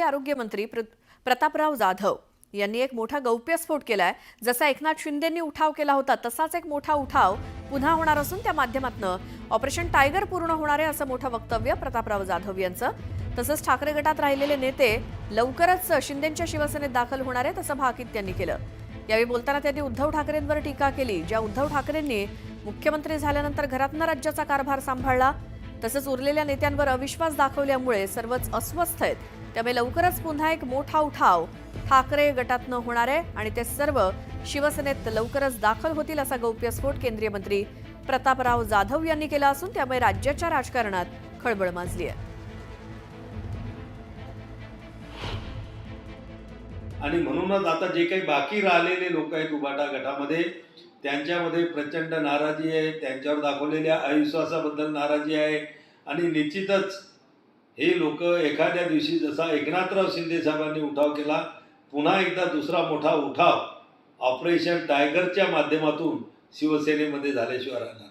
केंद्रीय आरोग्यमंत्री प्र प्रतापराव जाधव यांनी एक मोठा गौप्यस्फोट केलाय. जसा एकनाथ शिंदेंनी उठाव केला होता तसाच एक मोठा उठाव पुन्हा होणार असून त्या माध्यमातून ऑपरेशन टायगर पूर्ण होणार आहे असं मोठं वक्तव्य प्रतापराव जाधव यांचं. तसंच ठाकरे गटात राहिलेले नेते लवकरच शिंदेच्या शिवसेनेत दाखल होणार आहेत असं भाकीत त्यांनी केलं. यावेळी बोलताना त्यांनी उद्धव ठाकरेंवर टीका केली ज्या उद्धव ठाकरेंनी मुख्यमंत्री झाल्यानंतर घरातनं राज्याचा कारभार सांभाळला. तसंच उरलेल्या नेत्यांवर अविश्वास दाखवल्यामुळे सर्वच अस्वस्थ आहेत. त्यामुळे लवकरच पुन्हा एक मोठा उठाव ठाकरे गटातनं होणार आहे आणि ते सर्व शिवसेनेत लवकरच दाखल होतील असा गौप्यस्फोट केंद्रीय मंत्री प्रतापराव जाधव यांनी केला असून त्यामुळे राज्याच्या राजकारणात खळबळ माजली आहे. आणि म्हणूनच आता जे काही बाकी राहिलेले लोक आहेत उबाटा गटामध्ये त्यांच्यामध्ये प्रचंड नाराजी आहे. त्यांच्यावर दाखवलेल्या अविश्वासाबद्दल नाराजी आहे. आणि निश्चितच हे लोक एखाद्या दिवशी जसा एकनाथराव शिंदे साहेबांनी उठाव केला पुन्हा एकदा दुसरा मोठा उठाव ऑपरेशन टायगरच्या माध्यमातून शिवसेनेमध्ये झाल्याशिवाय राहणार